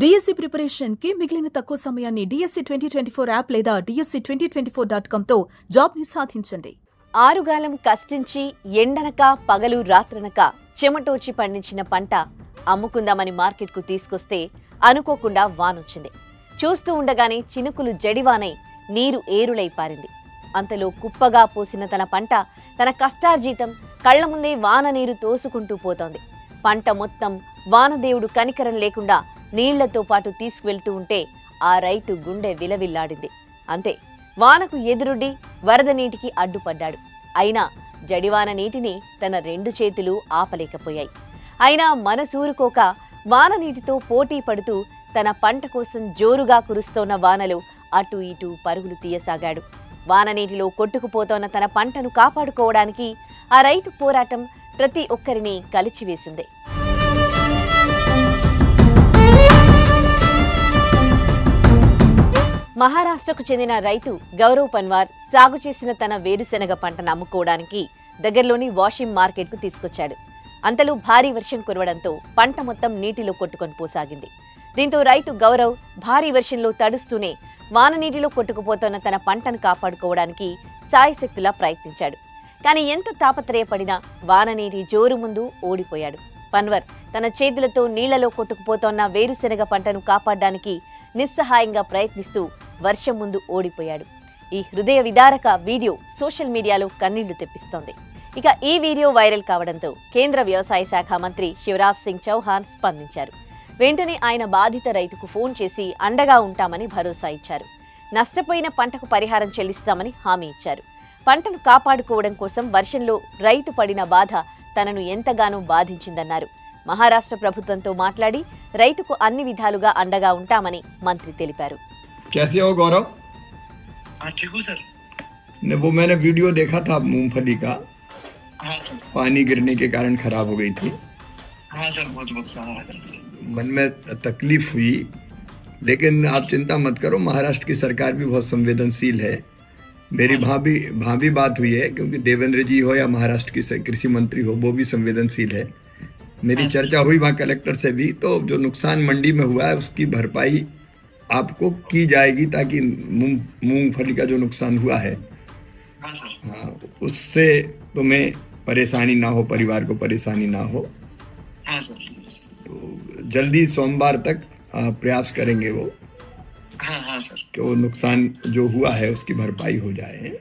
DSC ప్రిపరేషన్కి మిగిలిన తక్కువ సమయాన్ని DSC twenty twenty four app లేదా DSC twenty twenty four dot కామ్తో జాబ్ని సాధించండి. ఆరుగాలం కష్టించి ఎండనక పగలు రాత్రనక చెమటోచి పండించిన పంట అమ్ముకుందామని మార్కెట్కు తీసుకొస్తే అనుకోకుండా వానొచ్చింది. చూస్తూ ఉండగానే చినుకులు జడివానై నీరు ఏరులై పారింది. అంతలో కుప్పగా పోసిన తన పంట తన కష్టార్జితం కళ్ళ ముందే వాన నీరు తోసుకుంటూ పోతోంది. పంట మొత్తం వానదేవుడు కనికరం లేకుండా నీళ్ళతో పాటు తీసుకువెళ్తూ ఉంటే ఆ రైతు గుండె విలవిల్లాడింది. అంతే వానకు ఎదురుడి వరద నీటికి అడ్డుపడ్డాడు. అయినా జడివాన నీటిని తన రెండు చేతులు ఆపలేకపోయాయి. అయినా మనసూరుకోక వాన నీటితో పోటీ పడుతూ తన పంట కోసం జోరుగా కురుస్తోన్న వానలో అటు ఇటు పరుగులు తీయసాగాడు. వాన నీటిలో కొట్టుకుపోతోన్న తన పంటను కాపాడుకోవడానికి ఆ రైతు పోరాటం ప్రతి ఒక్కరిని కలిచివేసింది. మహారాష్ట్రకు చెందిన రైతు గౌరవ్ పన్వార్ సాగు చేసిన తన వేరుశెనగ పంటను అమ్ముకోవడానికి దగ్గరలోని వాషింగ్ మార్కెట్కు తీసుకొచ్చాడు. అంతలో భారీ వర్షం కురవడంతో పంట మొత్తం నీటిలో కొట్టుకొని పోసాగింది. దీంతో రైతు గౌరవ్ భారీ వర్షంలో తడుస్తూనే వాన నీటిలో కొట్టుకుపోతున్న తన పంటను కాపాడుకోవడానికి సాయశక్తులా ప్రయత్నించాడు. కానీ ఎంత తాపత్రయపడినా వాన నీటి జోరు ముందు ఓడిపోయాడు. పన్వర్ తన చేతులతో నీళ్ళలో కొట్టుకుపోతోన్న వేరుశెనగ పంటను కాపాడడానికి నిస్సహాయంగా ప్రయత్నిస్తూ వర్షం ముందు ఓడిపోయాడు. ఈ హృదయ విదారక వీడియో సోషల్ మీడియాలో కన్నీళ్ళు తెప్పిస్తోంది. ఇక ఈ వీడియో వైరల్ కావడంతో కేంద్ర వ్యవసాయ శాఖ మంత్రి శివరాజ్ సింగ్ చౌహాన్ స్పందించారు. వెంటనే ఆయన బాధిత రైతుకు ఫోన్ చేసి అండగా ఉంటామని భరోసా ఇచ్చారు. నష్టపోయిన పంటకు పరిహారం చెల్లిస్తామని హామీ ఇచ్చారు. పంటను కాపాడుకోవడం కోసం వర్షంలో రైతు పడిన బాధ తనను ఎంతగానో బాధించిందన్నారు. మహారాష్ట్ర ప్రభుత్వంతో మాట్లాడి రైతుకు అన్ని విధాలుగా అండగా ఉంటామని మంత్రి తెలిపారు. कैसे हो गौरव? हाँ ठीक हूँ सर। ने वो मैंने वीडियो देखा था मूंगफली का। हाँ सर। पानी गिरने के कारण खराब हो गई थी। हाँ सर बहुत बहुत मन में तकलीफ़ हुई लेकिन आप चिंता मत करो महाराष्ट्र की सरकार भी बहुत संवेदनशील है। मेरी भाभी भाभी बात हुई है क्योंकि देवेंद्र जी हो या महाराष्ट्र की कृषि मंत्री हो वो भी संवेदनशील है। मेरी चर्चा हुई वहाँ कलेक्टर से भी तो जो नुकसान मंडी में हुआ है उसकी भरपाई आपको की जाएगी ताकि मूंग मूंगफली का जो नुकसान हुआ है। हाँ हाँ उससे तुम्हें परेशानी ना हो परिवार को परेशानी ना हो। हाँ तो जल्दी सोमवार तक प्रयास करेंगे वो हाँ हाँ सर। कि वो नुकसान जो हुआ है उसकी भरपाई हो जाए।